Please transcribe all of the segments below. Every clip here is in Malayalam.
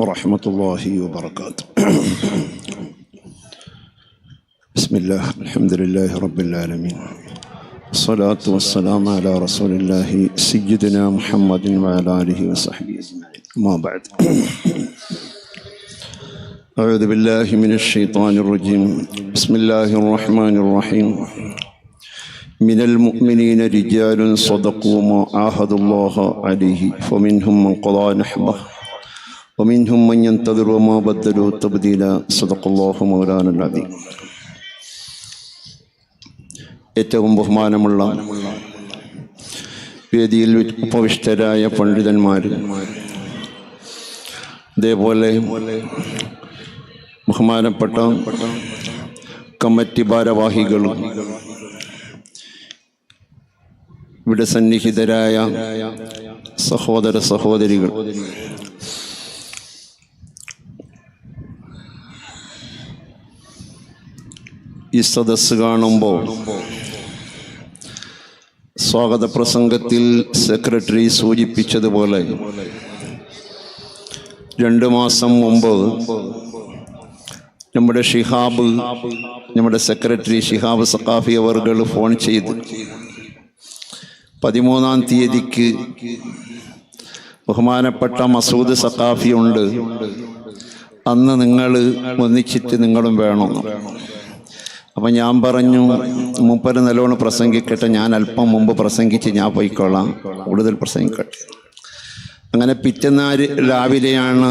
ورحمة الله وبركاته. بسم الله الحمد لله رب العالمين. الصلاة والسلام على رسول الله سيدنا محمد وعلى آله وصحبه أجمعين. ما بعد. أعوذ بالله من الشيطان الرجيم. بسم الله الرحمن الرحيم. من المؤمنين رجال صدقوا ما عاهدوا الله عليه فمنهم من قضى نحبه. ومنهم من ينتظر وما بدلوا تبديلا صدق الله مولانا العظيم ഏറ്റവും ബഹുമാനമുള്ള വേദിയിൽ ഉപവിഷ്ടരായ പണ്ഡിതന്മാർ അതേപോലെ ബഹുമാനപ്പെട്ട കമ്മിറ്റി ഭാരവാഹികളും ഇവിടെ സന്നിഹിതരായ സഹോദര സഹോദരികൾ ഈ സദസ് കാണുമ്പോൾ സ്വാഗത പ്രസംഗത്തിൽ സെക്രട്ടറി സൂചിപ്പിച്ചതുപോലെ രണ്ട് മാസം മുമ്പ് നമ്മുടെ ഷിഹാബ് നമ്മുടെ സെക്രട്ടറി ഷിഹാബ് സഖാഫി അവർകൾ ഫോൺ ചെയ്ത് പതിമൂന്നാം തീയതിക്ക് ബഹുമാനപ്പെട്ട മസൂദ് സഖാഫി ഉണ്ട് അന്ന് നിങ്ങൾ ഒന്നിച്ചിട്ട് നിങ്ങളും വേണം. അപ്പം ഞാൻ പറഞ്ഞു മൂപ്പര് നല്ലോണം പ്രസംഗിക്കട്ടെ. ഞാൻ അല്പം മുമ്പ് പ്രസംഗിച്ച് ഞാൻ പോയിക്കൊള്ളാം കൂടുതൽ പ്രസംഗിക്കട്ടെ. അങ്ങനെ പിറ്റന്നാര് രാവിലെയാണ്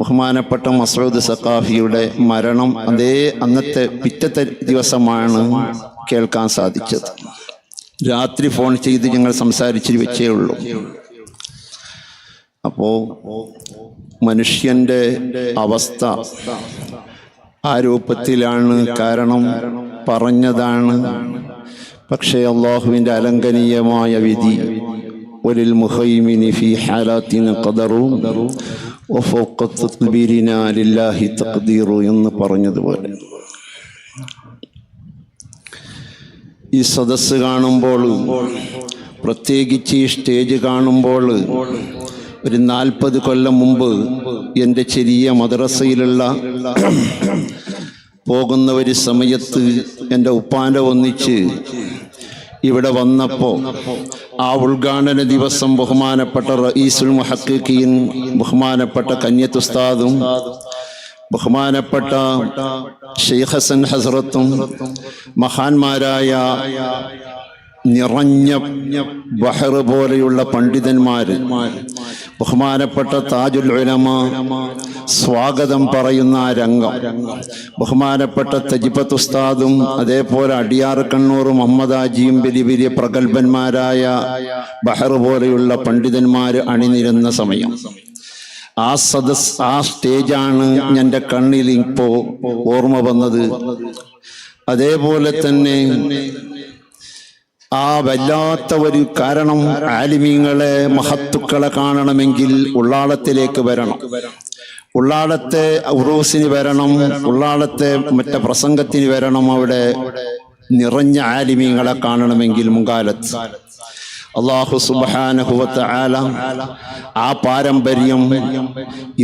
ബഹുമാനപ്പെട്ട മസൂദ് സഖാഫിയുടെ മരണം. അതേ അന്നത്തെ പിറ്റത്തെ ദിവസമാണ് കേൾക്കാൻ സാധിച്ചത്. രാത്രി ഫോൺ ചെയ്ത് ഞങ്ങൾ സംസാരിച്ചു വെച്ചേ ഉള്ളൂ. അപ്പോൾ മനുഷ്യന്റെ അവസ്ഥ ആ രൂപത്തിലാണ് കാരണം പറഞ്ഞതാണ്. പക്ഷേ അള്ളാഹുവിന്റെ അലങ്കനീയമായ വിധി ഒരിൽ മുഹൈമിനി ഫി ഹാലാത്തിന് കദറും ലില്ലാഹി എന്ന് പറഞ്ഞതുപോലെ. ഈ സദസ് കാണുമ്പോൾ പ്രത്യേകിച്ച് ഈ സ്റ്റേജ് കാണുമ്പോൾ ഒരു നാൽപ്പത് കൊല്ലം മുമ്പ് എന്റെ ചെറിയ മദ്രസയിലുള്ള പോകുന്ന ഒരു സമയത്ത് എന്റെ ഉപ്പാന്റെ ഒന്നിച്ച് ഇവിടെ വന്നപ്പോൾ ആ ഉദ്ഘാടന ദിവസം ബഹുമാനപ്പെട്ട റഈസുൽ മുഹക്കീൻ ബഹുമാനപ്പെട്ട കന്യത്തുസ്താദും ബഹുമാനപ്പെട്ട ഷെയ്ഖ് ഹസൻ ഹസ്രത്തും മഹാന്മാരായ നിറഞ്ഞ ബഹർ പോലെയുള്ള പണ്ഡിതന്മാര്. ബഹുമാനപ്പെട്ട താജുൽ ഉലമ സ്വാഗതം പറയുന്ന രംഗം. ബഹുമാനപ്പെട്ട തജിബത്ത് ഉസ്താദും അതേപോലെ അടിയാർ കണ്ണൂർ മുഹമ്മദാജിയും വലിയ വലിയ പ്രഗത്ഭന്മാരായ ബഹർ പോലെയുള്ള പണ്ഡിതന്മാര് അണിനിരുന്ന സമയം. ആ സദസ് ആ സ്റ്റേജാണ് എന്റെ കണ്ണിൽ ഇപ്പോ ഓർമ്മ വന്നത്. അതേപോലെ തന്നെ ആ വല്ലാത്ത ഒരു കാരണം ആലിമീങ്ങളെ മഹത്തുക്കളെ കാണണമെങ്കിൽ ഉള്ളാളത്തിലേക്ക് വരണം. ഉള്ളാളത്തെ ഉറൂസിന് വരണം ഉള്ളാളത്തെ മറ്റേ പ്രസംഗത്തിന് വരണം അവിടെ നിറഞ്ഞ ആലിമീങ്ങളെ കാണണമെങ്കിൽ മുങ്കാലത്ത് അള്ളാഹു സുബാനഹുവത്ത് ആല ആ പാരമ്പര്യം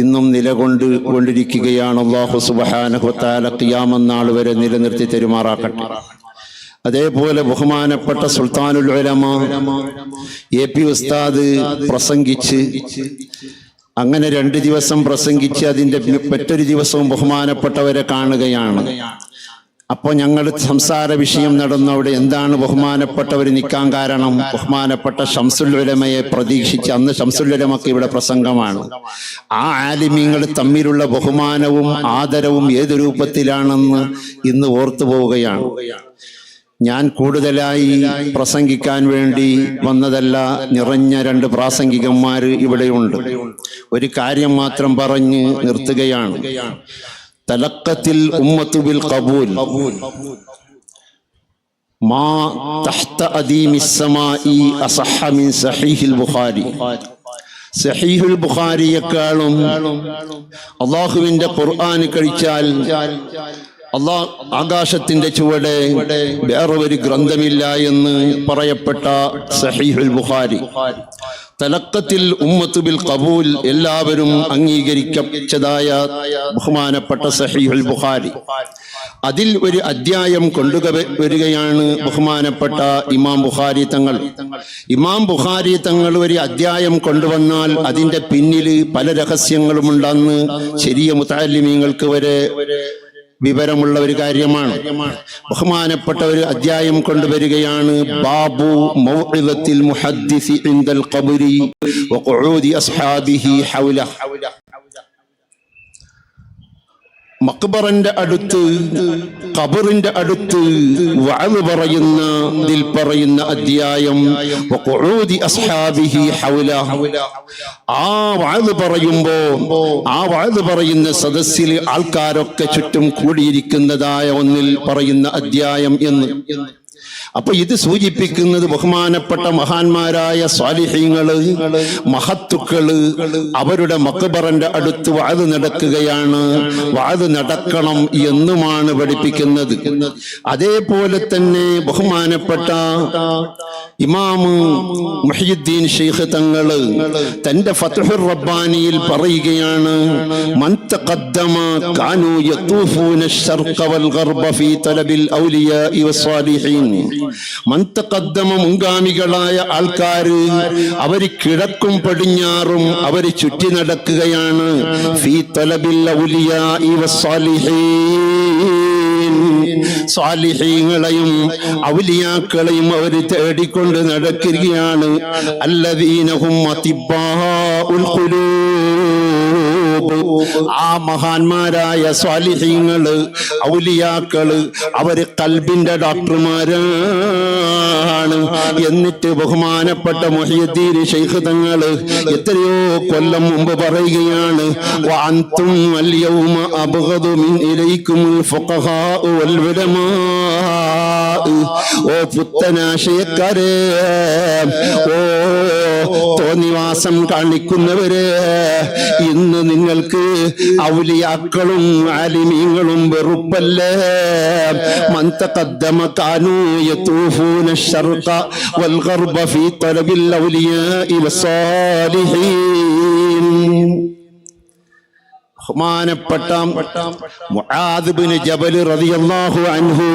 ഇന്നും നിലകൊണ്ട് കൊണ്ടിരിക്കുകയാണ്. അള്ളാഹു സുബാനഹുവത്ത് ആല കിയാമെന്നാൾ വരെ നിലനിർത്തി തെരുമാറാക്കട്ടെ അതേപോലെ ബഹുമാനപ്പെട്ട സുൽത്താനുൽ ഉലമ എ പി ഉസ്താദ് പ്രസംഗിച്ച് അങ്ങനെ രണ്ട് ദിവസം പ്രസംഗിച്ച് അതിന്റെ മറ്റൊരു ദിവസവും ബഹുമാനപ്പെട്ടവരെ കാണുകയാണ്. അപ്പോൾ ഞങ്ങൾ സംസാര വിഷയം നടന്നു അവിടെ എന്താണ് ബഹുമാനപ്പെട്ടവർ നിൽക്കാൻ കാരണം? ബഹുമാനപ്പെട്ട ഷംസുല്ലുലമയെ പ്രതീക്ഷിച്ച് അന്ന് ഷംസുല്ലുലമക്ക് ഇവിടെ പ്രസംഗമാണ്. ആ ആലിമ്യങ്ങൾ തമ്മിലുള്ള ബഹുമാനവും ആദരവും ഏത് രൂപത്തിലാണെന്ന് ഇന്ന് ഓർത്തു പോവുകയാണ്. ഞാൻ കൂടുതലായി പ്രസംഗിക്കാൻ വേണ്ടി വന്നതല്ല നിറഞ്ഞ രണ്ട് പ്രാസംഗികന്മാർ ഇവിടെയുണ്ട്. ഒരു കാര്യം മാത്രം പറഞ്ഞ് നിർത്തുകയാണ്. തലക്കത്തിൽ ഉമ്മത്തുബിൽ കബൂൽ മാ തഹ്ത മിൻ ബുഖാരി. സഹീഹുൽ ബുഖാരിയേക്കാളും അള്ളാഹുവിന്റെ ഖുർആൻ കഴിച്ചാൽ അള്ളാ ആകാശത്തിന്റെ ചുവടെ വേറെ ഒരു ഗ്രന്ഥമില്ല എന്ന് പറയപ്പെട്ട സഹീഹുൽ ബുഖാരി. തലക്കത്തിൽ ഉമ്മത്ത് ബിൽ കബൂൽ എല്ലാവരും അംഗീകരിക്കച്ചതായ ബഹുമാനപ്പെട്ട സഹീഹുൽ ബുഖാരി. അതിൽ ഒരു അധ്യായം കൊണ്ടുക വരികയാണ് ബഹുമാനപ്പെട്ട ഇമാം ബുഖാരി തങ്ങൾ. ഇമാം ബുഖാരി തങ്ങൾ ഒരു അധ്യായം കൊണ്ടുവന്നാൽ അതിന്റെ പിന്നിൽ പല രഹസ്യങ്ങളും രഹസ്യങ്ങളുമുണ്ടെന്ന് ശരിയ മുത്താലിമീങ്ങൾക്ക് വരെ വിവരമുള്ള ഒരു കാര്യമാണ്. ബഹുമാനപ്പെട്ട ഒരു അധ്യായം കൊണ്ടുവരികയാണ്. ബാബു മൗഇദത്തിൽ മുഹദ്ദിസി ഇൻദൽ ഖബരി വഖുഊദി അസ്ഹാബിഹി ഹൗല. മക്ബറിന്റെ അടുത്ത് ഖബറിന്റെ അടുത്ത് വഅദ് പറയുന്ന ഇതിൽ പറയുന്ന അധ്യായം വഖുഊദി അസ്ഹാബിഹി ഹൗല. ആ വഅദ് പറയുമ്പോ ആ വഅദ് പറയുന്ന സദസ്സിൽ ആൾക്കാരൊക്കെ ചുറ്റും കൂടിയിരിക്കുന്നതായ ഒന്നിൽ പറയുന്ന അധ്യായം എന്ന്. അപ്പൊ ഇത് സൂചിപ്പിക്കുന്നത് ബഹുമാനപ്പെട്ട മഹാന്മാരായ സ്വാലിഹ്യങ്ങൾ മഹത്തുക്കൾ അവരുടെ മക്കബറന്റെ അടുത്ത് വാത് നടക്കുകയാണ്. വാത് നടക്കണം എന്നുമാണ് പഠിപ്പിക്കുന്നത്. അതേപോലെ തന്നെ ബഹുമാനപ്പെട്ട ഇമാമ് മഹിയുദ്ദീൻ ഷെയ്ഖ് തങ്ങൾ തന്റെ ഫത്തഹുർ റബ്ബാനിയിൽ പറയുകയാണ് കാനു യത്തൂഫൂന വൽ ഗർബ ഫീ തലബിൽ ഔലിയാ വസ്സാലിഹീൻ മൻ തഖദ്ദമ മുൻഗാമികളായ ആൾക്കാര് അവർ കിഴക്കും പടിഞ്ഞാറും അവർ ചുറ്റി നടക്കുകയാണ്. ഫീ തലബിൽ ഔലിയാഇ വസ്സാലിഹീൻ. സ്വാലിഹീങ്ങളെയും ഔലിയാക്കളെയും അവർ തേടിക്കൊണ്ട് നടക്കുകയാണ്. അല്ലദീനഹും അതിബാ ഖുലൂബ്. ആ മഹാന്മാരായ സ്വാലിഹ്യങ്ങൾ ഔലിയാക്കൾ അവർ കൽബിന്റെ ഡോക്ടർമാരാണ്. എന്നിട്ട് ബഹുമാനപ്പെട്ട മൊഹിയദ്ദീൻ ഷെയ്ഖ് തങ്ങൾ എത്രയോ കൊല്ലം മുമ്പ് പറയുകയാണ് ഓ പുത്തനാശയക്കാരേ ഓ തോന്നിവാസം കാണിക്കുന്നവര് ഇന്ന് നിങ്ങൾക്ക് ഔലിയാക്കളും ആലിമീങ്ങളും വെറുപ്പല്ലേ മന്തഖദ്ദമ കാനൂ യതൂഫൂന الشرق والغرب في طلب الأولياء والصالحين ബഹുമാനപ്പെട്ട മുആദ് ജബൽ റളിയല്ലാഹു അൻഹു.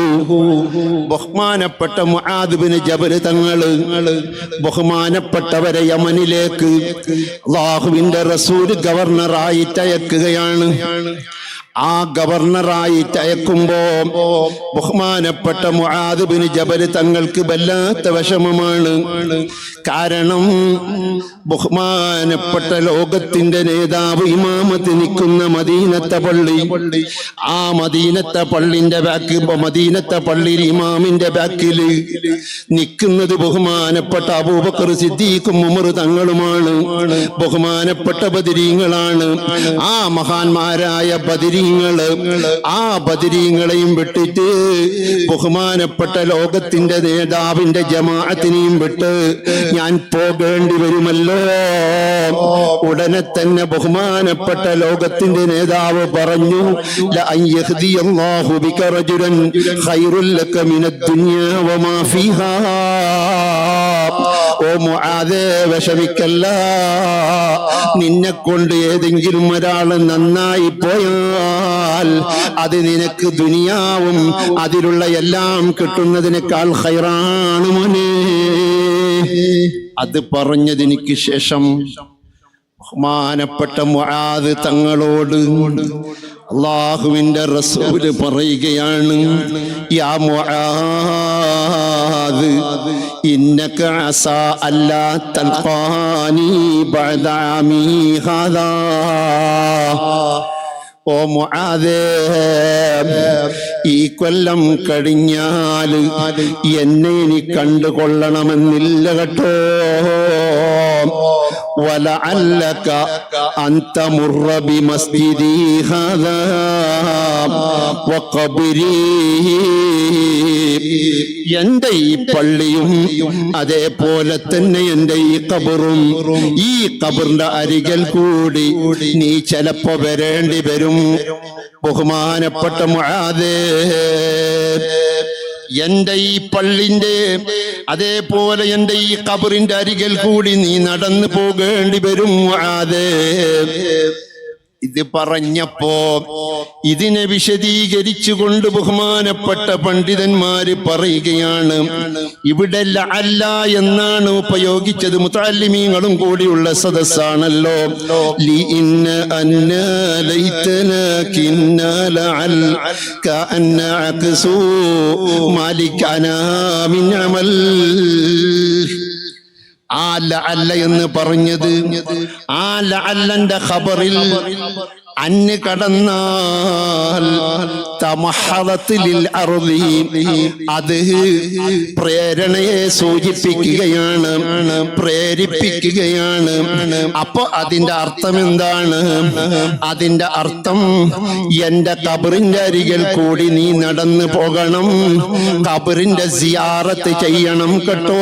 ബഹുമാനപ്പെട്ട മുആദ് ജബൽ തങ്ങൾ ബഹുമാനപ്പെട്ടവരെ യമനിലേക്ക്. അള്ളാഹുവിന്റെ റസൂൽ ഗവർണറായി അയക്കുകയാണ്. ആ ഗവർണറായി അയക്കുമ്പോ ബഹുമാനപ്പെട്ട മുഹാദിബിന് ജബൽ തങ്ങൾക്ക് വല്ലാത്ത വിഷമമാണ്. കാരണം ബഹുമാനപ്പെട്ട ലോകത്തിന്റെ നേതാവ് ഇമാമത്ത് നിൽക്കുന്ന മദീനത്തെ പള്ളി. ആ മദീനത്തെ പള്ളിന്റെ ബാക്ക് മദീനത്തെ പള്ളിയിൽ ഇമാമിന്റെ ബാക്കിൽ നിൽക്കുന്നത് ബഹുമാനപ്പെട്ട അബൂബക്കർ സിദ്ദീഖും ഉമർ തങ്ങളുമാണ്. ബഹുമാനപ്പെട്ട ബദിരീങ്ങളാണ്. ആ മഹാന്മാരായ ബദിരീങ്ങൾ ആ ബദരീങ്ങളെയും വിട്ടിട്ട് ബഹുമാനപ്പെട്ട ലോകത്തിന്റെ നേതാവിന്റെ ജമാഅത്തിനെയും വിട്ട് ഞാൻ പോകേണ്ടി വരുമല്ലോ. ഉടനെ തന്നെ ബഹുമാനപ്പെട്ട ലോകത്തിന്റെ നേതാവ് പറഞ്ഞു ഓ വിഷമിക്കല്ല. നിന്നെ കൊണ്ട് ഏതെങ്കിലും ഒരാൾ നന്നായി പോയാൽ അത് നിനക്ക് ദുനിയാവും. അതിലുള്ള എല്ലാം കിട്ടുന്നതിനേക്കാൾ ഹൈറാണ് മോനെ. അത് പറഞ്ഞതിനിക്ക് ശേഷം ബഹുമാനപ്പെട്ട മുആദ് തങ്ങളോട് അള്ളാഹുവിന്റെ റസൂൽ പറയുകയാണ് യാ മുആദ് ഇന്നക അസാ അല്ലാ തൽഖാനി ഓ മുആദേ ഈ കൊല്ലം കഴിഞ്ഞാൽ എന്നെ ഇനി കണ്ടുകൊള്ളണമെന്നില്ല കേട്ടോ. ولعلك أن تمر بمسجدي هذا وقبري എന്റെ ഈ പള്ളിയും അതേപോലെ തന്നെ എന്റെ ഈ കബറും ഈ കബറിന്റെ അരികൽ കൂടി നീ ചിലപ്പോ വരേണ്ടി വരും ബഹുമാനപ്പെട്ട മുആദേ എന്റെ ഈ പള്ളിന്റെ അതേപോലെ എന്റെ ഈ കബറിന്റെ അരികിൽ കൂടി നീ നടന്നു പോകേണ്ടി വരും അതെ ഇത് പറഞ്ഞപ്പോ ഇതിനെ വിശദീകരിച്ചുകൊണ്ട് ബഹുമാനപ്പെട്ട പണ്ഡിതന്മാര് പറയുകയാണ് ഇവിടെ അല്ല എന്നാണ് ഉപയോഗിച്ചത്. മുത്താലിമീങ്ങളും കൂടിയുള്ള സദസ്സാണല്ലോ. മിൻ അമൽ ആ അല്ല എന്ന് പറഞ്ഞത്. ആ അല്ലന്റെ ഖബറിൽ അന്ന് കടന്നാൽ അറുതി. അത് പ്രേരണയെ സൂചിപ്പിക്കുകയാണ് പ്രേരിപ്പിക്കുകയാണ്. അപ്പൊ അതിന്റെ അർത്ഥം എന്താണ്? അതിന്റെ അർത്ഥം എന്റെ കബറിന്റെ അരികിൽ കൂടി നീ നടന്നു പോകണം. കബറിന്റെ സിയാറത്ത് ചെയ്യണം കേട്ടോ.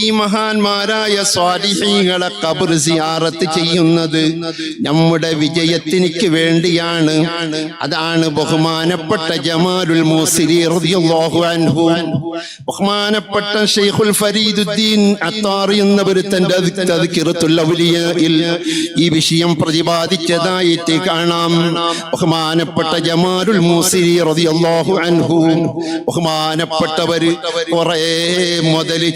ഈ മഹാന്മാരായ സ്വാലിഹീങ്ങളെ കബർ സിയാറത്ത് ചെയ്യുന്നത് നമ്മുടെ വിജയത്തിനിക്ക് വേണ്ടിയാണ്. അതാണ് ബഹുമാനപ്പെട്ട ജമാലുൽ മൂസിരി അൻഹു. ബഹുമാനപ്പെട്ട ഷെയ്ഖുൽ ഫരീദുദ്ദീൻ അത്താറി എന്നവർ തന്റെ ഔലിയായിൽ ഈ വിഷയം പ്രതിപാദിച്ചതായിട്ട് കാണാം. ബഹുമാനപ്പെട്ട ജമാലുൽ മൂസിരി റളിയല്ലാഹു അൻഹു. ബഹുമാനപ്പെട്ടവര് കുറെ മുതൽ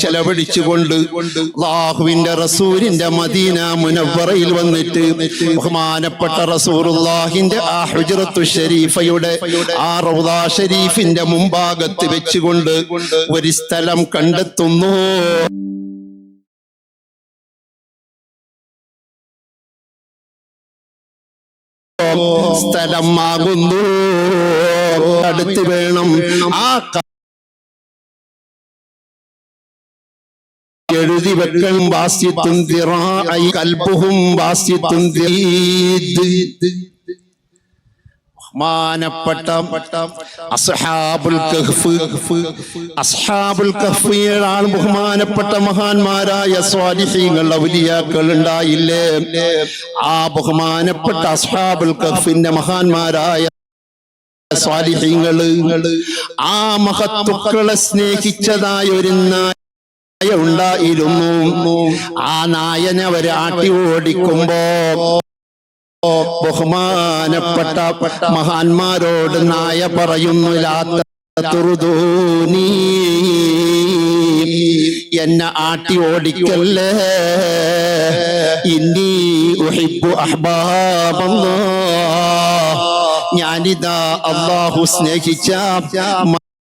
ചെലവഴിച്ചുകൊണ്ട് അള്ളാഹുവിന്റെ റസൂലിന്റെ മദീന മുനവറയിൽ വന്നിട്ട് ബഹുമാനപ്പെട്ട റസൂറുല്ലാഹിന്റെ ആ ഹുജറത്തു ഷരീഫയുടെ ആ റൗദാ ഷരീഫിന്റെ മുമ്പാകത്ത് വെച്ചുകൊണ്ട് ഒരു സ്ഥലം കണ്ടെത്തുന്നു. സ്ഥലമാകുന്നു. അടുത്ത് വേണം ആ എഴുതി വെക്കും ബാസ്യത്തും വാസ്യത്തും ദീദ്. ബഹുമാനപ്പെട്ട അസ്ഹാബുൽ കഹ്ഫ് അസ്ഹാബുൽ ബഹുമാനപ്പെട്ട മഹാന്മാരായ സ്വാലിഹീങ്ങൾ ഔലിയാക്കൾ ഉണ്ടായില്ലേ ആ ബഹുമാനപ്പെട്ട അസ്ഹാബുൽ കഹ്ഫിന്റെ മഹാന്മാരായ സ്വാതിഹ്യങ്ങൾ ആ മഹത്തുക്കളെ സ്നേഹിച്ചതായ ഒരു നായ ഉണ്ടായിരുന്നു ആ നായനെ അവർ ആട്ടി ഓടിക്കുമ്പോ ബഹുമാനപ്പെട്ട മഹാന്മാരോട് നായ പറയുന്നു "ലാ തുറുദൂനി എന്നെ ആട്ടി ഓടിക്കല്ലേ? ഇന്നി അഹ്ബാബല്ലാഹ് ഞാനിതാ അള്ളാഹു സ്നേഹിച്ച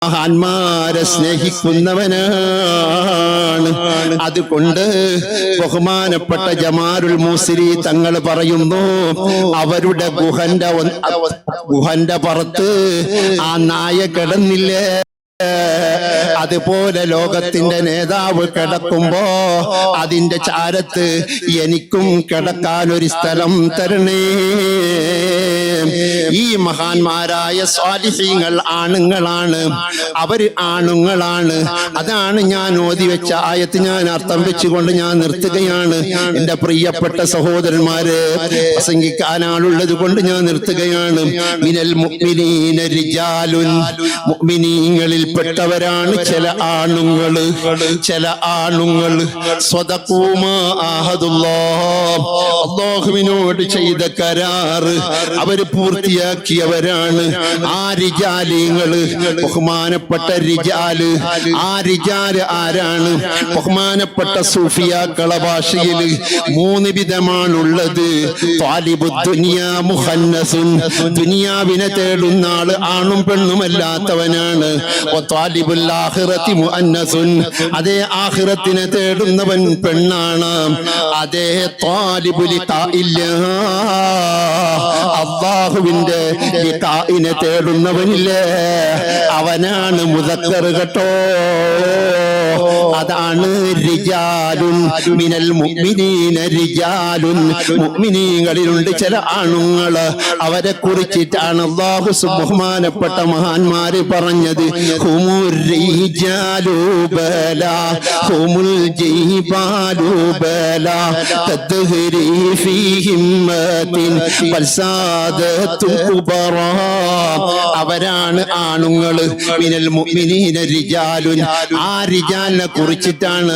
മഹാന്മാരെ സ്നേഹിക്കുന്നവനാണ്. അതുകൊണ്ട് ബഹുമാനപ്പെട്ട ജമാരുൽ മൂസിരി തങ്ങൾ പറയുന്നു അവരുടെ ഗുഹന്റെ ഗുഹന്റെ പുറത്ത് ആ നായ കിടന്നില്ലേ? അതുപോലെ ലോകത്തിന്റെ നേതാവ് കിടക്കുമ്പോ അതിന്റെ ചാരത്ത് എനിക്കും കിടക്കാൻ ഒരു സ്ഥലം തരണേ. ഈ മഹാന്മാരായ സ്വാലിഹീങ്ങൾ ആണുങ്ങളാണ്. അവർ ആണുങ്ങളാണ്. അതാണ് ഞാൻ ഓതി വെച്ച ആയത്ത് ഞാൻ അർത്ഥം വെച്ചുകൊണ്ട് ഞാൻ നിർത്തുകയാണ്. എന്റെ പ്രിയപ്പെട്ട സഹോദരന്മാര് പ്രസംഗിക്കാനാളുള്ളത് കൊണ്ട് ഞാൻ നിർത്തുകയാണ്. മിനൽ മുഅ്മിനീന റിജാലുൻ മുഅ്മിനീങ്ങളിൽപ്പെട്ടവരാണ് ചില ആണുങ്ങൾ ചില ആഹദുല്ലാഹ് അള്ളാഹുവിനോട് ചെയ്ത കരാറ് അവർ പൂർത്തിയാക്കിയവരാണ്. ആ റിജാലിങ്ങൾ ബഹുമാനപ്പെട്ട റിജാൽ ആ റിജാൽ ആരാണ്? ബഹുമാനപ്പെട്ട സൂഫിയാക്കള ഭാഷയിൽ മൂന്ന് വിധമാണുള്ളത്. ദുനിയാവിനെ തേടുന്ന ആൾ ആണും പെണ്ണുമല്ലാത്തവനാണ് അതേ ആഹിറത്തിനെ തേടുന്നവൻ പെണ്ണാണ്. അതേ താലിബുൽ ഇല്ല അള്ളാഹുവിന്റെ ലിഖാഇനെ തേടുന്നവനില്ലേ? അവനാണ് മുതക്കർ കേട്ടോ. അതാണ് റിജാലുൻ മിനൽ മുഅ്മിനീന റിജാലുൻ. മുഅ്മിനീങ്ങളിലുണ്ട് ചില ആണുങ്ങൾ. അവരെ കുറിച്ചിട്ടാണ് അള്ളാഹു സുബ്ഹാനപ്പെട്ട മഹാന്മാര് പറഞ്ഞത്. അവരാണ് ആണുങ്ങൾ മിനൽ മുഅ്മിനീന റിജാലുൻ. ആ റിജാലിനെ കുറിച്ചിട്ടാണ്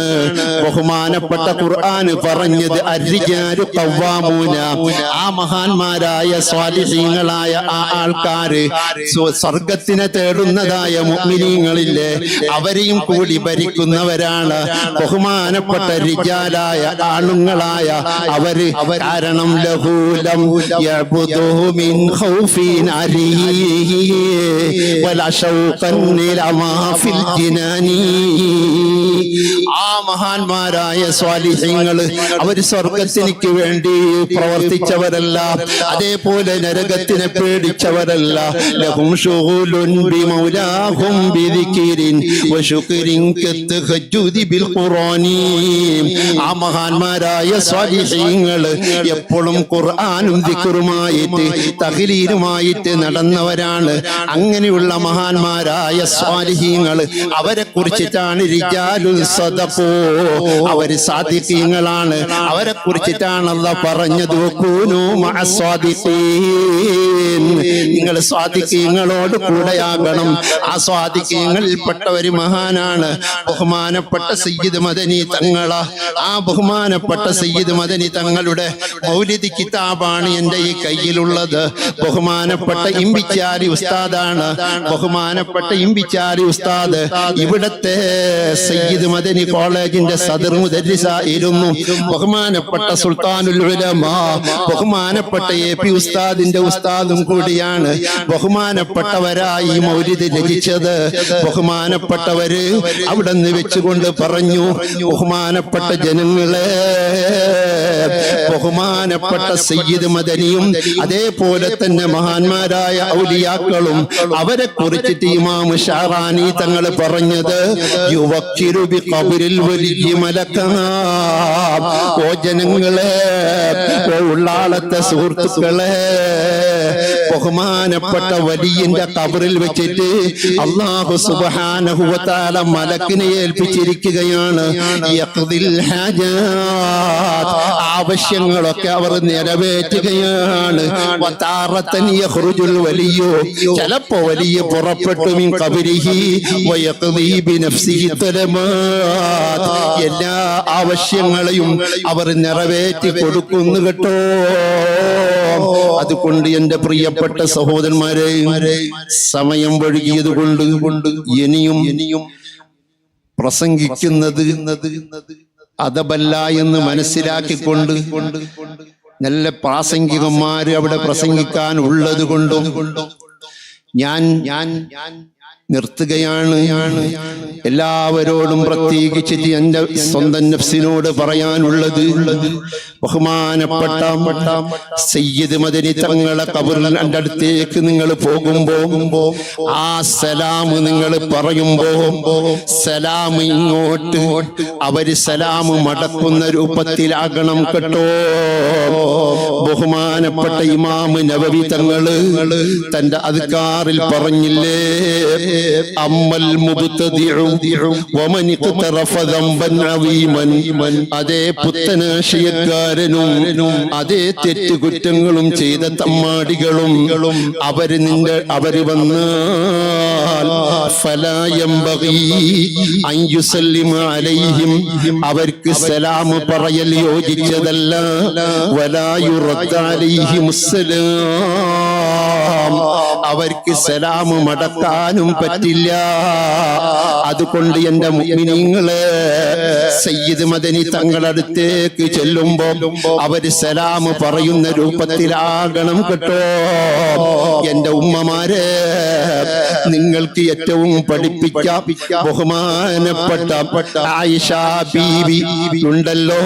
ബഹുമാനപ്പെട്ട ഖുർആൻ പറഞ്ഞത്. അരിജാലു കവ്വാമൂന ആ മഹാന്മാരായ സ്വാലിഹീങ്ങളായ ആ ആൾക്കാര് സ്വ- സ്വർഗത്തിനെ തേടുന്നതായ മുഅ്മിനീങ്ങളില്ലേ അവരെയും കൂടി ഭരിക്കുന്നവരാണ്. ബഹുമാനപ്പെട്ട രിജാലായ ആണുങ്ങളായ അവർ കാരണം ലഹൂലം മിൻ ഖൗഫിൻ ആ മഹാന്മാരായ സ്വാലിഹ്യങ്ങൾ അവർ സ്വർഗത്തിനിക്ക് വേണ്ടി പ്രവർത്തിച്ചവരല്ല. അതേപോലെ നരകത്തിനെ പേടിച്ചവരല്ല. ലഹും ബിമൗലാഹും ബിദിക്രിൻ വശുക്രിൻ തഹജ്ജുദി ബിൽ ഖുർആനി. ആ മഹാന്മാരായ സ്വാലിഹ്യങ്ങൾ എപ്പോഴും ഖുർആനും ദിക്റുമായിട്ട് തഹ്ലീലുമായിട്ട് നടന്നവരാണ്. അങ്ങനെയുള്ള മഹാന്മാരായ സ്വാലിഹ്യങ്ങൾ അവരെ കുറിച്ചിട്ടാണ് റിജാലുൽ സദഖോ. അവർ സാദിഖീങ്ങളാണ്. അവരെ കുറിച്ചിട്ടാണ് അല്ല പറഞ്ഞത് കൂനു നിങ്ങൾ സ്വാദിഖീങ്ങളോട് കൂടെയാകണം. ആ സ്വാദിഖീങ്ങളിൽപ്പെട്ട ഒരു മഹാനാണ് ബഹുമാനപ്പെട്ട സയ്യിദ് മദനി തങ്ങള. ആ ബഹുമാനപ്പെട്ട സയ്യിദ് മദനി തങ്ങളുടെ മൗലിദ് കിതാബാണ് എന്റെ ഈ കയ്യിലുള്ളത്. ബഹുമാനപ്പെട്ട ഇമ്പിച്ചാരി ഉസ്താദാണ്. ബഹുമാനപ്പെട്ട ഇമ്പിച്ചാരി ഉസ്താദ്. ഇവിടത്തെ സയ്യിദ് മദനി കോളേജിന്റെ സദർ മുദരിസായിരുന്നു ബഹുമാനപ്പെട്ട സുൽത്താനുൽ ഉലമ. ബഹുമാനപ്പെട്ട എ പി ഉസ്താദിന്റെ ഉസ്താദും കൂടിയാണ് ബഹുമാനപ്പെട്ടവരായി മൗലിദ് രചിച്ചത്. ബഹുമാനപ്പെട്ടവര് അവിടെ നിന്ന് വെച്ചുകൊണ്ട് പറഞ്ഞു ബഹുമാനപ്പെട്ട ജനങ്ങളെ ബഹുമാനപ്പെട്ട സയ്യിദ് മദനിയും അതേപോലെ തന്നെ മഹാന്മാരായ ഔലിയാക്കളും അവരെ കുറിച്ചിട്ട് ഇമാം ഷാറാനി തങ്ങൾ പറഞ്ഞത് യുവക്കിരു കബുരിൽ വലിയ മലക്കാ ഓ ജനങ്ങളെ ഓ ഉള്ളാളത്തെ സുഹൃത്തുക്കളെ ബഹുമാനപ്പെട്ട വലിയന്റെ കബറിൽ വെച്ചിട്ട് അള്ളാഹു സുബാനഹുവത്താല മലക്കിനെ ഏൽപ്പിച്ചിരിക്കുകയാണ്. ആവശ്യങ്ങളൊക്കെ അവർ നിറവേറ്റുകയാണ് വലിയോ ചിലപ്പോ വലിയ പുറപ്പെട്ടു. എല്ലാ ആവശ്യങ്ങളെയും അവർ നിറവേറ്റി കൊടുക്കുന്നു കേട്ടോ അതുകൊണ്ട് എന്റെ പ്രിയപ്പെട്ട സഹോദരന്മാരെ സമയം വഴുകിയത് കൊണ്ട് കൊണ്ട് ഇനിയും ഇനിയും പ്രസംഗിക്കുന്നത് അതബല്ല എന്ന് മനസ്സിലാക്കിക്കൊണ്ട് നല്ല പ്രാസംഗികന്മാര് അവിടെ പ്രസംഗിക്കാൻ ഉള്ളത് കൊണ്ടും ഞാൻ ഞാൻ ഞാൻ നിർത്തുകയാണ്. എല്ലാവരോടും പ്രത്യേകിച്ച് എന്റെ സ്വന്തം നഫ്സിനോട് പറയാനുള്ളത്. ബഹുമാനപ്പെട്ട സയ്യിദ് മദനി തങ്ങളെ കബറിൽ എന്റെ അടുത്തേക്ക് നിങ്ങൾ പോകുമ്പോ ആ സലാം നിങ്ങൾ പറയുമ്പോ സലാം ഇങ്ങോട്ട് അവർ സലാം മടക്കുന്ന രൂപത്തിലാകണം കേട്ടോ. ബഹുമാനപ്പെട്ട ഇമാമ് നവവി തങ്ങൾ തന്റെ അധികാറിൽ പറഞ്ഞില്ലേ? അമ്മൽ അതേ പുത്തനാശയക്കാരനും അതേ തെറ്റുകുറ്റങ്ങളും ചെയ്ത തമ്മാടികളും അവർ നിന്റെ അവർ വന്നാൽ അലൈഹിം. അവർക്ക് സലാം പറയൽ യോജിച്ചതല്ല. അലൈഹിമുസ്സലാം. അവർക്ക് സലാം മടക്കാനും പറ്റില്ല. അതുകൊണ്ട് എന്റെ മുമ്പിനിങ്ങൾ സയ്യിദ് മദനി തങ്ങളടുത്തേക്ക് ചെല്ലുമ്പോ അവർ സലാമ് പറയുന്ന രൂപത്തിലാകണം കേട്ടോ. എന്റെ ഉമ്മമാരെ നിങ്ങൾക്ക് ഏറ്റവും പഠിപ്പിക്കാം. ബഹുമാനപ്പെട്ട ആയിഷ ബീവി ഉണ്ടല്ലോ.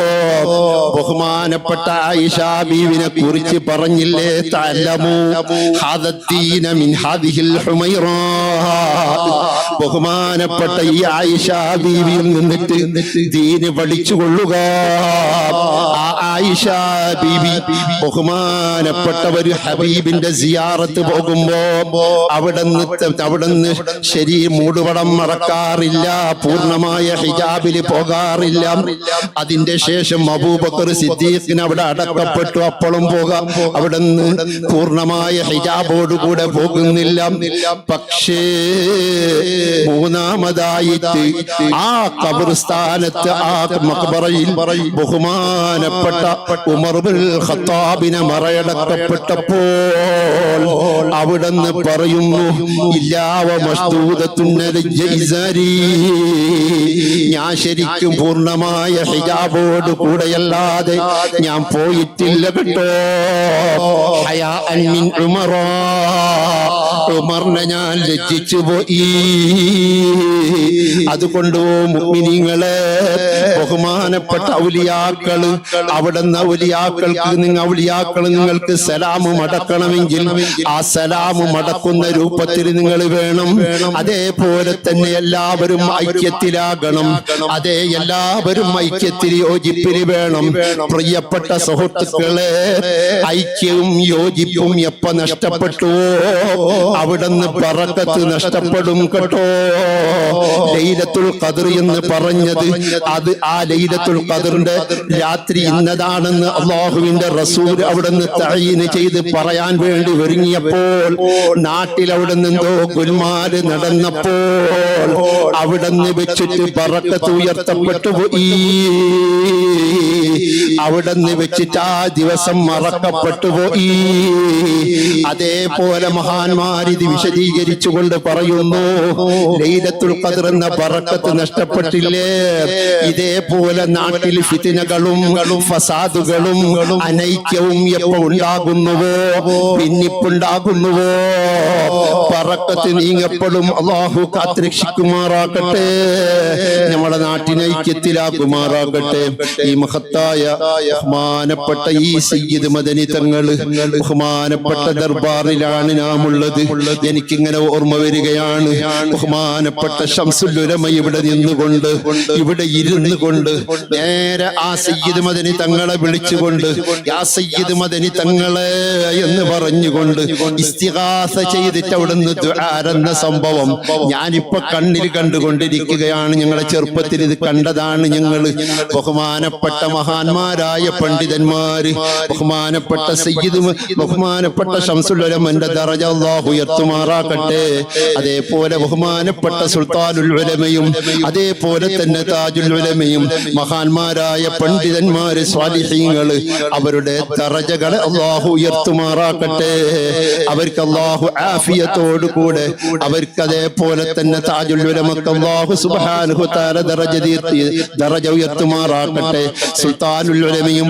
ബഹുമാനപ്പെട്ട ആയിഷ ബീവിനെ കുറിച്ച് പറഞ്ഞില്ലേ? തലമു ഹാദത്തീന മിൻ ഹാദിഹിൽ ഹുമൈറാ. ബഹുമാനപ്പെട്ട ഈ ആയിഷ ബീവിയിൽ നിന്നിട്ട് ദീന് പഠിച്ചുകൊള്ളുക ആ ആയിഷ ബീബി ബഹുമാനപ്പെട്ട ഹബീബിന്റെ സിയാറത്ത് പോകുമ്പോ അവിടുന്ന് അവിടുന്ന് ശരി മൂടുപടം മറക്കാറില്ല പൂർണമായ ഹിജാബിൽ പോകാറില്ല. അതിന്റെ ശേഷം അബൂബക്കർ സിദ്ദീഖിന് അവിടെ അടക്കപ്പെട്ടു അപ്പോഴും പോകാം. അവിടുന്ന് പൂർണമായ ഹിജാബോടുകൂടെ പോകുന്നില്ല. പക്ഷേ മൂന്നാമതായിട്ട് ആ കബർസ്ഥാനത്ത് ആ മക്ബറയിൽ ബഹുമാനപ്പെട്ട ഉമർ ബിൻ ഖത്താബിനെ മറയടക്കപ്പെട്ടപ്പോൾ അവിടെന്ന് പറയുന്നു ഇല്ലാവ മസ്തൂദത്തുന്നരി ഞാൻ ശരിക്കും പൂർണമായ ഹിജാബോട് കൂടെയല്ലാതെ ഞാൻ പോയിട്ടില്ല കേട്ടോ. ഹയാഅൻ മിൻ ഉമറാ ഉമറിനെ ഞാൻ ലജ്ജിച്ചു പോയി. അതുകൊണ്ട് മുഗ്മിനിങ്ങളെ ബഹുമാനപ്പെട്ട ഔലിയാക്കൾ അവിടുന്ന് ഔലിയാക്കൾക്ക് നിങ്ങൾ ഔലിയാക്കൾ നിങ്ങൾക്ക് സലാമ് മടക്കണമെങ്കിൽ ആ സലാമ് മടക്കുന്ന രൂപത്തിൽ നിങ്ങൾ വേണം. അതേപോലെ തന്നെ എല്ലാവരും ഐക്യത്തിലാകണം. അതേ എല്ലാവരും ഐക്യത്തിൽ യോജിപ്പിൽ വേണം. പ്രിയപ്പെട്ട സുഹൃത്തുക്കളെ ഐക്യവും യോജിപ്പും എപ്പ നഷ്ടപ്പെട്ടുവോ? അവിടുന്ന് പറക്കത്ത് നഷ്ടപ്പെടും കേട്ടോ. ലൈലത്തുൽ ഖദർ എന്ന് പറഞ്ഞത് അത് ആ ലൈലത്തുൽ ഖദറിന്റെ രാത്രി ഇന്നതാണെന്ന് അള്ളാഹുവിന്റെ റസൂൽ അവിടുന്ന് തഴയിന് ചെയ്ത് പറയാൻ വേണ്ടി ഒരുങ്ങിയപ്പോൾ നാട്ടിൽ അവിടെ നിന്നോ ഗുൽമാര് നടന്നപ്പോൾ അവിടുന്ന് വെച്ചിട്ട് പറക്കത്ത് ഉയർത്തപ്പെട്ടു പോയി. അവിടുന്ന് വെച്ചിട്ട് ആ ദിവസം മറക്കപ്പെട്ടു പോയി. അതേപോലെ മഹാന്മാർ ഇത് വിശദീകരിച്ചുകൊണ്ട് പറയുന്നു ലൈലത്തുൽ ഖദർ എന്ന പറക്കത്ത് നഷ്ടപ്പെട്ടില്ലേ? ഇതേപോലെ നാട്ടിൽ ഫിത്തിനകളും ഫസാദുകളും അനൈക്യവും എപ്പോ ഉണ്ടാകുന്നുവോ? ഭിന്നിപ്പുണ്ടാകുന്നുവോ പറക്കത്ത് നീങ്ങപ്പെടും അള്ളാഹു കാത്തിരക്ഷിക്കുമാറാകട്ടെ. നമ്മുടെ നാട്ടിനെ ഐക്യത്തിലാക്കുമാറാകട്ടെ. ഈ മഹത്തായ ബഹുമാനപ്പെട്ട ഈ സയ്യിദ് മദനി തങ്ങൾ ബഹുമാനപ്പെട്ട ദർബാറിലാണ് നാം ഉള്ളത് എനിക്കിങ്ങനെ ഓർമ്മ വരികയാണ്. ബഹുമാനപ്പെട്ട ഷംസുല്ലുലമ ഇവിടെ നിന്നുകൊണ്ട് ഇവിടെ ഇരുന്നു കൊണ്ട് നേരെ ആ സയ്യിദ് മദനി തങ്ങളെ വിളിച്ചുകൊണ്ട് യാ സയ്യിദ് മദനി തങ്ങളെ എന്ന് പറഞ്ഞുകൊണ്ട് ഇസ്തിഹാസ ചെയ്തിട്ട് അവിടുന്ന് ദ്വാരെന്ന സംഭവം ഞാനിപ്പോ കണ്ണിൽ കണ്ടുകൊണ്ടിരിക്കുകയാണ്. ഞങ്ങളെ ചെറുപ്പത്തിൽ ഇത് കണ്ടതാണ് ഞങ്ങൾ ബഹുമാനപ്പെട്ട മഹാന്മാരായ പണ്ഡിതന്മാര് ബഹുമാനപ്പെട്ട സയ്യിദ് ബഹുമാനപ്പെട്ട ശംസുലമന്റെ ദറജ അല്ലാഹു ഉയർത്തുമാറാക്കട്ടെ അതേപോലെ ബഹുമാനപ്പെട്ട സുൽത്താനുൽ ഉലമയും അതേപോലെ തന്നെ താജുൽ ഉലമയും മഹാന്മാരായ പണ്ഡിതന്മാര് സ്വാലിഹീങ്ങൾ അവരുടെ തറജകളെ അള്ളാഹു ഉയർത്തുമാറാക്കട്ടെ. അവർക്ക് അള്ളാഹു ആഫിയത്തോടു കൂടെ അവർക്ക് അതേപോലെ തന്നെ താജുൽ ഉലമക്ക് അള്ളാഹു സുബ്ഹാനഹു തആല ദറജ ഉയർത്തുമാറാക്കട്ടെ. സുൽത്താനുൽ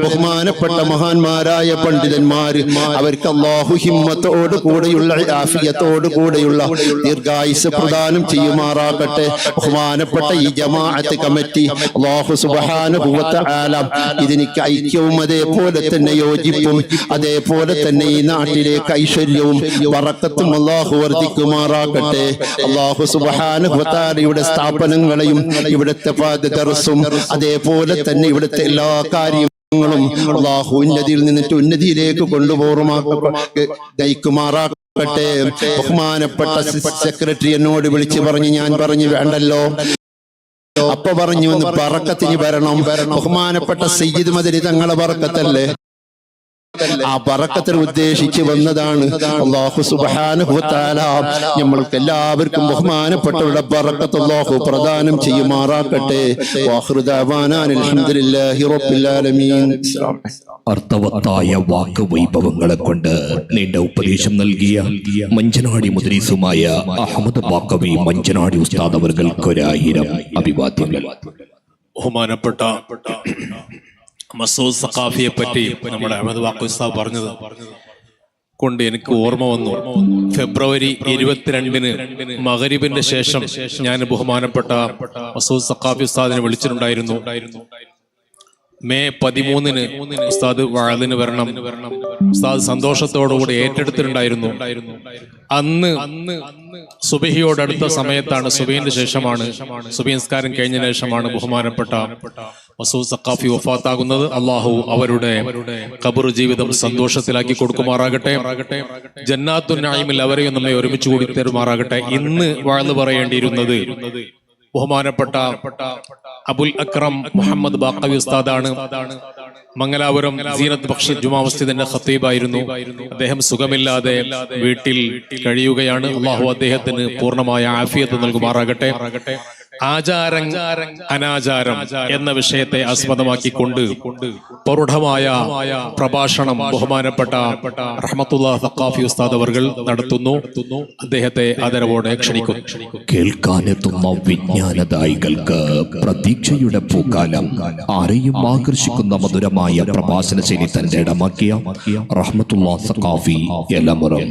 ബഹുമാനപ്പെട്ട മഹാന്മാരായ പണ്ഡിതന്മാര് അവർക്ക് അള്ളാഹു ഹിമ്മത്തോടു കൂടെയുള്ള ആഫിയത്തോടു കൂടെയുള്ള ദീർഘായുസ് പ്രദാനം ചെയ്യുമാറാക്കട്ടെ. ബഹുമാനപ്പെട്ട ഈ ജമാഅത്ത് കമ്മിറ്റി അള്ളാഹു സുബ്ഹാനഹു ആലാം ഇതിനിക്ക് ഐക്യവും അതേപോലെ തന്നെ യോജിപ്പും അതേപോലെ തന്നെ ഈ നാട്ടിലേക്ക് ഐശ്വര്യവും വറക്കത്തും അള്ളാഹു വർദ്ധിക്കുമാറാകട്ടെ. അള്ളാഹു വ സ്ഥാപനങ്ങളെയും ഇവിടുത്തെ ദർസും അതേപോലെ തന്നെ ഇവിടുത്തെ എല്ലാ ഉന്നതിയിൽ നിന്നിട്ട് ഉന്നതിയിലേക്ക് കൊണ്ടുപോകുമാറാക്കട്ടെ ബഹുമാനപ്പെട്ട സെക്രട്ടറി എന്നോട് വിളിച്ചു പറഞ്ഞു ഞാൻ പറഞ്ഞു വേണ്ടല്ലോ അപ്പൊ പറഞ്ഞു ഒന്ന് പറക്കത്തിന് വരണം. ബഹുമാനപ്പെട്ട സയ്യിദ് മദരി തങ്ങളെ പറക്കത്തല്ലേ? ആ പറക്കത്തിന് ഉദ്ദേശിച്ച് വന്നതാണ്. അള്ളാഹു സുബ്ഹാനഹു തആല നമ്മൾക്ക് എല്ലാവർക്കും ബഹുമാനപ്പെട്ടവരുടെ പറക്കത്ത് അള്ളാഹു പ്രദാനം ചെയ്യുമാറാക്കട്ടെ അർത്ഥവത്തായ വാക്ക് വൈഭവങ്ങളെ കൊണ്ട് നീണ്ട ഉപദേശം നൽകിയ മഞ്ചനാടി മുദ്രീസുമായ അഹമ്മദ് ബാക്കവി മഞ്ചനാടി ഉസ്താദ് അവർക്കൊരായിരം അഭിവാദ്യങ്ങൾ. ബഹുമാനപ്പെട്ട മസൂദ് സഖാഫിയെ പറ്റി നമ്മുടെ അഹമ്മദ് വാക്കുസ്താവ് പറഞ്ഞത് കൊണ്ട് എനിക്ക് ഓർമ്മ വന്നു. ഫെബ്രുവരി ഇരുപത്തിരണ്ടിന് മകരിബിന്റെ ശേഷം ഞാൻ ബഹുമാനപ്പെട്ട മസൂദ് സഖാഫി ഉസ്താദിനെ വിളിച്ചിട്ടുണ്ടായിരുന്നു. മെയ് പതിമൂന്നിന് ഉസ്താദ് വാളിന് വരണം. ഉസ്താദ് സന്തോഷത്തോടുകൂടി ഏറ്റെടുത്തിട്ടുണ്ടായിരുന്നു. അന്ന് അന്ന് സുബഹിയോടടുത്ത സമയത്താണ് സുബീന്റെ ശേഷമാണ്. സുബീൻസ്കാരം കഴിഞ്ഞ ശേഷമാണ് ബഹുമാനപ്പെട്ട മസൂദ് സക്കാഫി വഫാത്താകുന്നത്. അള്ളാഹു അവരുടെ കബർ ജീവിതം സന്തോഷത്തിലാക്കി കൊടുക്കുമാറാകട്ടെ. ജന്നാത്തു നായിമിൽ അവരെയും നമ്മെ ഒരുമിച്ച് കൂടി തരുമാറാകട്ടെ. ഇന്ന് വാഴ്ന്നു പറയേണ്ടിയിരുന്നത് ബഹുമാനപ്പെട്ട അബുൽ അക്രം മുഹമ്മദ് ബാക്കവി ഉസ്താദാണ്. മംഗലാപുരം സീനത്ത് ബക്ഷി ജുമാ മസ്ജിദിന്റെ ഖത്തീബായിരുന്നു. അദ്ദേഹം സുഖമില്ലാതെ വീട്ടിൽ കഴിയുകയാണ്. അള്ളാഹു അദ്ദേഹത്തിന് പൂർണമായ ആഫിയത്ത് നൽകുമാറാകട്ടെ. ആചാരം അനാചാരം എന്ന വിഷയത്തെ ആസ്പദമാക്കിക്കൊണ്ട് പ്രൗഢമായ പ്രഭാഷണം ബഹുമാനപ്പെട്ട റഹ്മത്തുല്ലാ സക്കാഫി ഉസ്താദ് അവർ നടത്തുന്നു. അദ്ദേഹത്തെ ആദരവോടെ ക്ഷണിക്കുന്നു. കേൾക്കാനെത്തുന്ന വിജ്ഞാനദായികൾക്ക് പ്രതീക്ഷയുടെ പൂക്കാലം. ആരെയും ആകർഷിക്കുന്ന മധുരമായ പ്രഭാഷണ ശൈലി തന്റെ ഇടമാക്കിയ റഹ്മത്തുല്ലാ സഖാഫി എലമുറം.